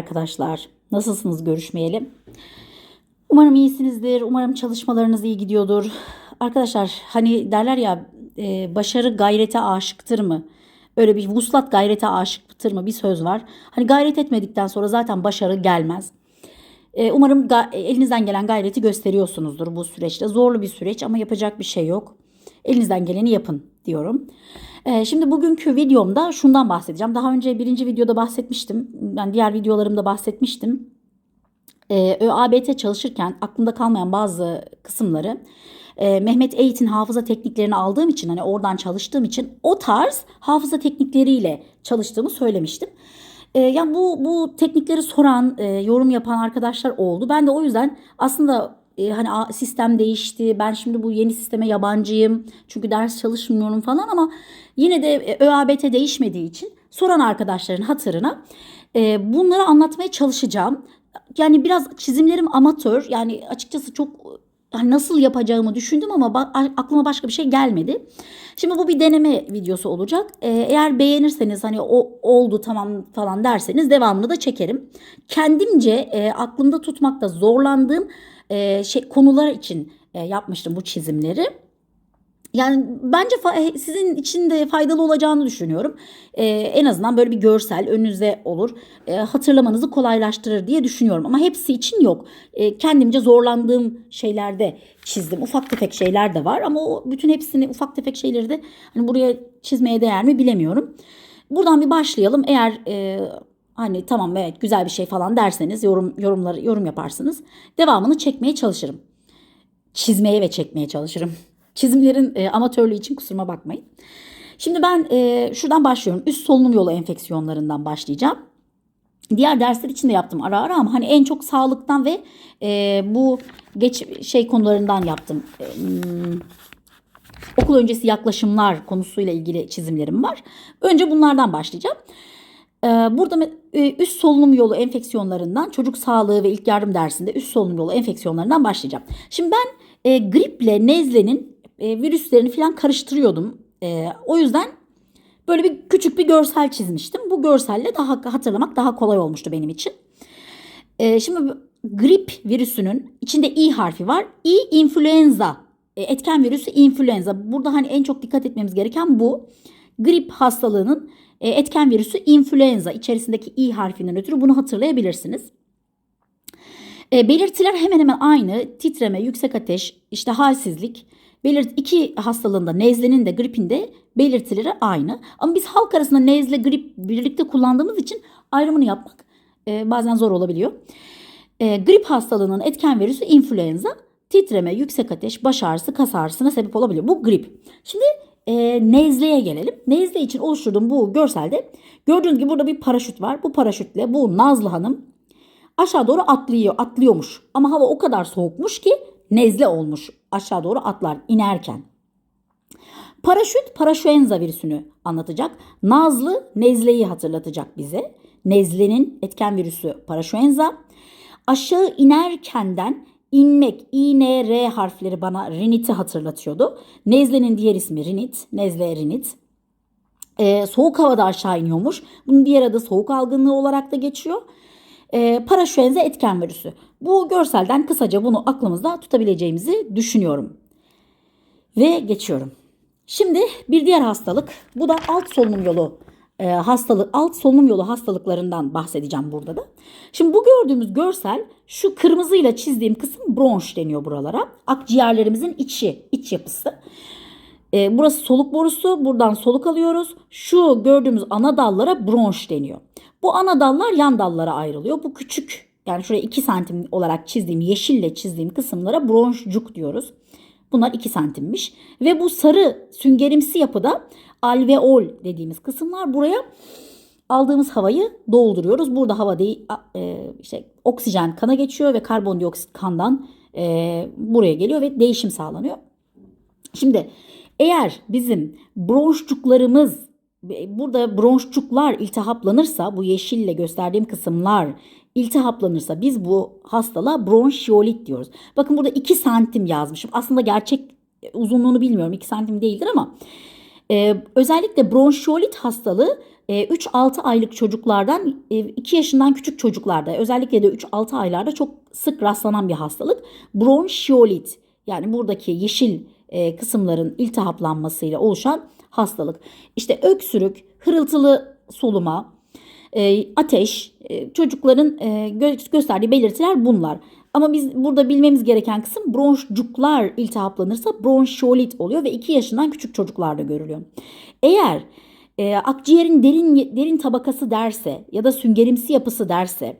arkadaşlar. Nasılsınız görüşmeyeli? Umarım iyisinizdir. Umarım çalışmalarınız iyi gidiyordur. Arkadaşlar hani derler ya e, başarı gayrete aşıktır mı? Öyle bir vuslat gayrete aşıktır mı bir söz var. Hani gayret etmedikten sonra zaten başarı gelmez. E, umarım elinizden gelen gayreti gösteriyorsunuzdur bu süreçte. Zorlu bir süreç ama yapacak bir şey yok. Elinizden geleni yapın diyorum. E, şimdi bugünkü videomda şundan bahsedeceğim. Daha önce birinci videoda bahsetmiştim. Ben diğer videolarımda bahsetmiştim. E, ÖABT çalışırken aklımda kalmayan bazı kısımları e, Mehmet Eğit'in hafıza tekniklerini aldığım için hani oradan çalıştığım için o tarz hafıza teknikleriyle çalıştığımı söylemiştim. E, yani bu bu teknikleri soran, e, yorum yapan arkadaşlar oldu. Ben de o yüzden aslında e, hani sistem değişti. Ben şimdi bu yeni sisteme yabancıyım. Çünkü ders çalışmıyorum falan ama yine de e, ÖABT değişmediği için soran arkadaşların hatırına e, bunları anlatmaya çalışacağım. Yani biraz çizimlerim amatör. Yani açıkçası çok nasıl yapacağımı düşündüm ama aklıma başka bir şey gelmedi. Şimdi bu bir deneme videosu olacak. Ee, eğer beğenirseniz hani o oldu tamam falan derseniz devamını da çekerim. Kendimce e, aklımda tutmakta zorlandığım e, şey konular için e, yapmıştım bu çizimleri. Yani bence fa- sizin için de faydalı olacağını düşünüyorum. Ee, en azından böyle bir görsel önünüzde olur. Ee, hatırlamanızı kolaylaştırır diye düşünüyorum. Ama hepsi için yok. Ee, kendimce zorlandığım şeylerde çizdim. Ufak tefek şeyler de var ama o bütün hepsini ufak tefek şeyleri de hani buraya çizmeye değer mi bilemiyorum. Buradan bir başlayalım. Eğer e, hani tamam evet güzel bir şey falan derseniz yorum yorumları yorum yaparsınız. Devamını çekmeye çalışırım. Çizmeye ve çekmeye çalışırım. Çizimlerin e, amatörlüğü için kusuruma bakmayın. Şimdi ben e, şuradan başlıyorum. Üst solunum yolu enfeksiyonlarından başlayacağım. Diğer dersler için de yaptım ara ara ama hani en çok sağlıktan ve e, bu geç şey konularından yaptım. E, hmm, okul öncesi yaklaşımlar konusuyla ilgili çizimlerim var. Önce bunlardan başlayacağım. Ee, Burada e, üst solunum yolu enfeksiyonlarından çocuk sağlığı ve ilk yardım dersinde üst solunum yolu enfeksiyonlarından başlayacağım. Şimdi ben e, griple nezlenin e, virüslerini falan karıştırıyordum. O yüzden böyle bir küçük bir görsel çizmiştim. Bu görselle daha hatırlamak daha kolay olmuştu benim için. Şimdi grip virüsünün içinde i harfi var. i influenza. Etken virüsü influenza. Burada hani en çok dikkat etmemiz gereken bu. Grip hastalığının etken virüsü influenza. İçerisindeki i harfinden ötürü bunu hatırlayabilirsiniz. E, belirtiler hemen hemen aynı. Titreme, yüksek ateş, işte halsizlik. Belirt iki hastalığında nezlenin de gripin de belirtileri aynı. Ama biz halk arasında nezle, grip birlikte kullandığımız için ayrımını yapmak e, bazen zor olabiliyor. E, grip hastalığının etken virüsü influenza. Titreme, yüksek ateş, baş ağrısı, kas ağrısına sebep olabiliyor. Bu grip. Şimdi e, nezleye gelelim. Nezle için oluşturduğum bu görselde gördüğünüz gibi burada bir paraşüt var. Bu paraşütle bu Nazlı Hanım aşağı doğru atlıyor, atlıyormuş. Ama hava o kadar soğukmuş ki nezle olmuş aşağı doğru atlar inerken. Paraşüt paraşüenza virüsünü anlatacak. Nazlı nezleyi hatırlatacak bize. Nezlenin etken virüsü paraşüenza. Aşağı inerkenden inmek, i, n, r harfleri bana riniti hatırlatıyordu. Nezlenin diğer ismi rinit, nezle rinit. Ee, soğuk havada aşağı iniyormuş. Bunun diğer adı soğuk algınlığı olarak da geçiyor. Ee, paraşüenza etken virüsü. Bu görselden kısaca bunu aklımızda tutabileceğimizi düşünüyorum. Ve geçiyorum. Şimdi bir diğer hastalık. Bu da alt solunum yolu e, hastalık, alt solunum yolu hastalıklarından bahsedeceğim burada da. Şimdi bu gördüğümüz görsel şu kırmızıyla çizdiğim kısım bronş deniyor buralara. Akciğerlerimizin içi, iç yapısı. E, burası soluk borusu. Buradan soluk alıyoruz. Şu gördüğümüz ana dallara bronş deniyor. Bu ana dallar yan dallara ayrılıyor. Bu küçük yani şuraya 2 santim olarak çizdiğim yeşille çizdiğim kısımlara bronşcuk diyoruz. Bunlar 2 santimmiş. Ve bu sarı süngerimsi yapıda alveol dediğimiz kısımlar buraya aldığımız havayı dolduruyoruz. Burada hava değil e, işte oksijen kana geçiyor ve karbondioksit kandan e, buraya geliyor ve değişim sağlanıyor. Şimdi eğer bizim bronşçuklarımız burada bronşçuklar iltihaplanırsa bu yeşille gösterdiğim kısımlar iltihaplanırsa biz bu hastalığa bronşiolit diyoruz. Bakın burada 2 santim yazmışım. Aslında gerçek uzunluğunu bilmiyorum 2 santim değildir ama e, özellikle bronşiolit hastalığı 3-6 aylık çocuklardan 2 yaşından küçük çocuklarda özellikle de 3-6 aylarda çok sık rastlanan bir hastalık. Bronşiolit yani buradaki yeşil e, kısımların iltihaplanmasıyla oluşan hastalık. İşte öksürük, hırıltılı soluma, e, ateş, e, çocukların e, gö- gösterdiği belirtiler bunlar. Ama biz burada bilmemiz gereken kısım bronşcuklar iltihaplanırsa bronşiolit oluyor ve 2 yaşından küçük çocuklarda görülüyor. Eğer e, akciğerin derin derin tabakası derse ya da süngerimsi yapısı derse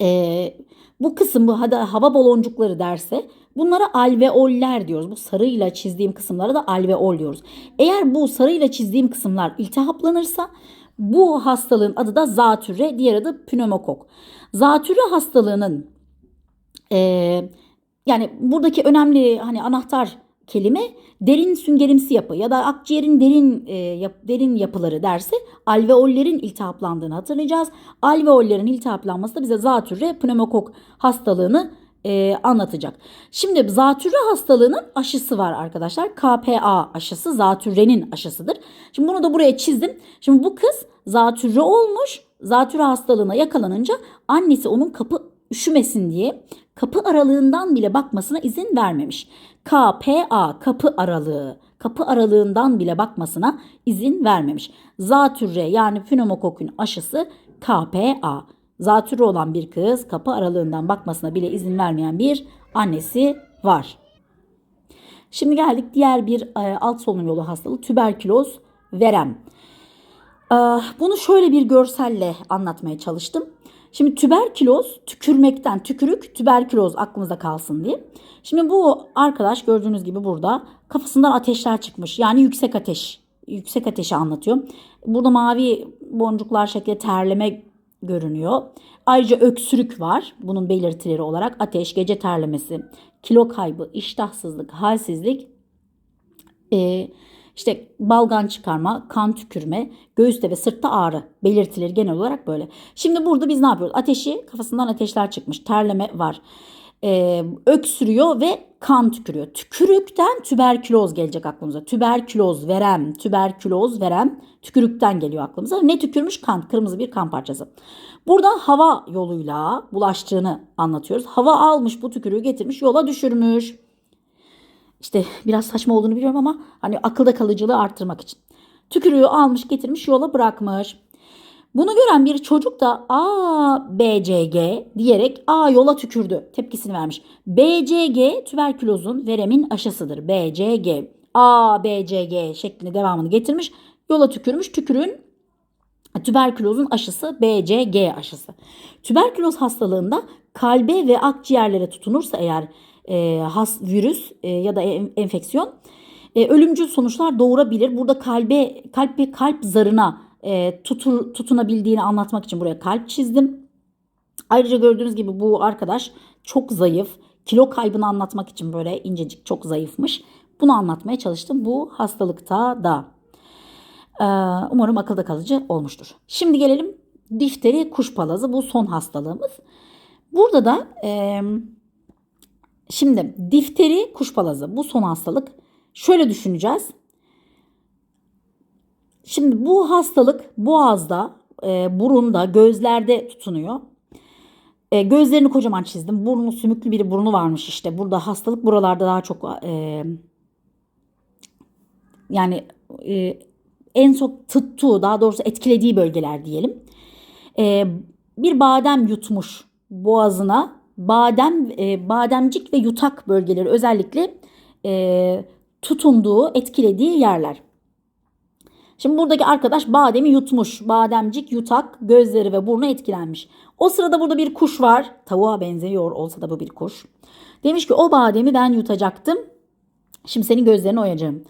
e, bu kısmı hada hava baloncukları derse bunlara alveoller diyoruz. Bu sarıyla çizdiğim kısımlara da alveol diyoruz. Eğer bu sarıyla çizdiğim kısımlar iltihaplanırsa bu hastalığın adı da zatürre, diğer adı pneumokok. Zatürre hastalığının e, yani buradaki önemli hani anahtar kelime derin süngerimsi yapı ya da akciğerin derin e, yap, derin yapıları derse alveollerin iltihaplandığını hatırlayacağız. Alveollerin iltihaplanması da bize zatürre pneumokok hastalığını e, anlatacak. Şimdi zatürre hastalığının aşısı var arkadaşlar. KPA aşısı zatürrenin aşısıdır. Şimdi bunu da buraya çizdim. Şimdi bu kız zatürre olmuş. Zatürre hastalığına yakalanınca annesi onun kapı üşümesin diye kapı aralığından bile bakmasına izin vermemiş. KPA kapı aralığı kapı aralığından bile bakmasına izin vermemiş. Zatürre yani pneumokokun aşısı KPA. Zatürre olan bir kız kapı aralığından bakmasına bile izin vermeyen bir annesi var. Şimdi geldik diğer bir e, alt solunum yolu hastalığı tüberküloz verem. E, bunu şöyle bir görselle anlatmaya çalıştım. Şimdi tüberküloz tükürmekten tükürük tüberküloz aklımızda kalsın diye. Şimdi bu arkadaş gördüğünüz gibi burada kafasından ateşler çıkmış. Yani yüksek ateş. Yüksek ateşi anlatıyor. Burada mavi boncuklar şeklinde terleme görünüyor. Ayrıca öksürük var. Bunun belirtileri olarak ateş, gece terlemesi, kilo kaybı, iştahsızlık, halsizlik, e, işte balgan çıkarma, kan tükürme, göğüste ve sırtta ağrı belirtileri genel olarak böyle. Şimdi burada biz ne yapıyoruz? Ateşi kafasından ateşler çıkmış, terleme var. Ee, öksürüyor ve kan tükürüyor. Tükürükten tüberküloz gelecek aklımıza. Tüberküloz, verem, tüberküloz, verem tükürükten geliyor aklımıza. Ne tükürmüş? Kan, kırmızı bir kan parçası. Burada hava yoluyla bulaştığını anlatıyoruz. Hava almış bu tükürüğü getirmiş yola düşürmüş. İşte biraz saçma olduğunu biliyorum ama hani akılda kalıcılığı arttırmak için. Tükürüğü almış getirmiş yola bırakmış. Bunu gören bir çocuk da A, B, C, G diyerek A yola tükürdü. Tepkisini vermiş. B, C, G tüberkülozun veremin aşısıdır. B, C, G. A, B, C, G şeklinde devamını getirmiş. Yola tükürmüş. Tükürüğün tüberkülozun aşısı B, C, G aşısı. Tüberküloz hastalığında kalbe ve akciğerlere tutunursa eğer e, has virüs e, ya da en, enfeksiyon e, ölümcül sonuçlar doğurabilir. Burada kalbe kalp ve kalp zarına e, tutur, tutunabildiğini anlatmak için buraya kalp çizdim. Ayrıca gördüğünüz gibi bu arkadaş çok zayıf. Kilo kaybını anlatmak için böyle incecik çok zayıfmış. Bunu anlatmaya çalıştım bu hastalıkta da. Ee, umarım akılda kalıcı olmuştur. Şimdi gelelim difteri kuşpalazı bu son hastalığımız. Burada da e, şimdi difteri kuşpalazı bu son hastalık. Şöyle düşüneceğiz. Şimdi bu hastalık boğazda, e, burunda, gözlerde tutunuyor. E, gözlerini kocaman çizdim. Burnu sümüklü bir burnu varmış işte. Burada hastalık buralarda daha çok e, yani e, en çok tuttuğu daha doğrusu etkilediği bölgeler diyelim. E, bir badem yutmuş boğazına. Badem, e, bademcik ve yutak bölgeleri özellikle e, tutunduğu, etkilediği yerler. Şimdi buradaki arkadaş bademi yutmuş. Bademcik, yutak, gözleri ve burnu etkilenmiş. O sırada burada bir kuş var. Tavuğa benziyor olsa da bu bir kuş. Demiş ki o bademi ben yutacaktım. Şimdi senin gözlerini oyacağım.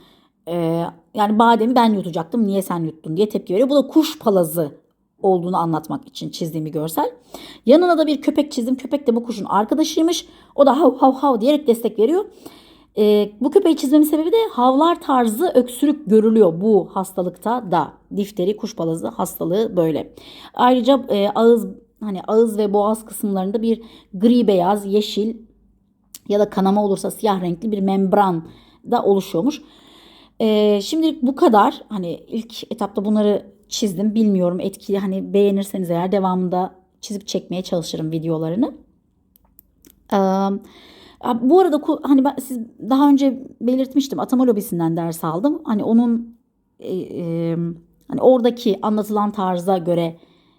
Ee, yani bademi ben yutacaktım. Niye sen yuttun diye tepki veriyor. Bu da kuş palazı olduğunu anlatmak için çizdiğim bir görsel. Yanına da bir köpek çizdim. Köpek de bu kuşun arkadaşıymış. O da hav hav hav diyerek destek veriyor. E, bu köpeği çizmemin sebebi de havlar tarzı öksürük görülüyor bu hastalıkta da. Difteri, kuşpalazı hastalığı böyle. Ayrıca e, ağız hani ağız ve boğaz kısımlarında bir gri beyaz, yeşil ya da kanama olursa siyah renkli bir membran da oluşuyormuş. E, şimdilik bu kadar. Hani ilk etapta bunları çizdim. Bilmiyorum etkili hani beğenirseniz eğer devamında çizip çekmeye çalışırım videolarını. Ee, bu arada hani ben siz daha önce belirtmiştim atama lobisinden ders aldım. Hani onun e, e, hani oradaki anlatılan tarza göre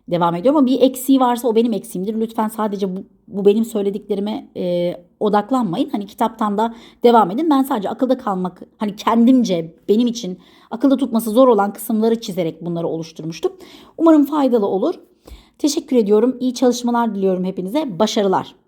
devam ediyorum ama bir eksiği varsa o benim eksiğimdir. Lütfen sadece bu, bu benim söylediklerime e, odaklanmayın. Hani kitaptan da devam edin. Ben sadece akılda kalmak hani kendimce benim için akılda tutması zor olan kısımları çizerek bunları oluşturmuştum. Umarım faydalı olur. Teşekkür ediyorum. İyi çalışmalar diliyorum hepinize. Başarılar.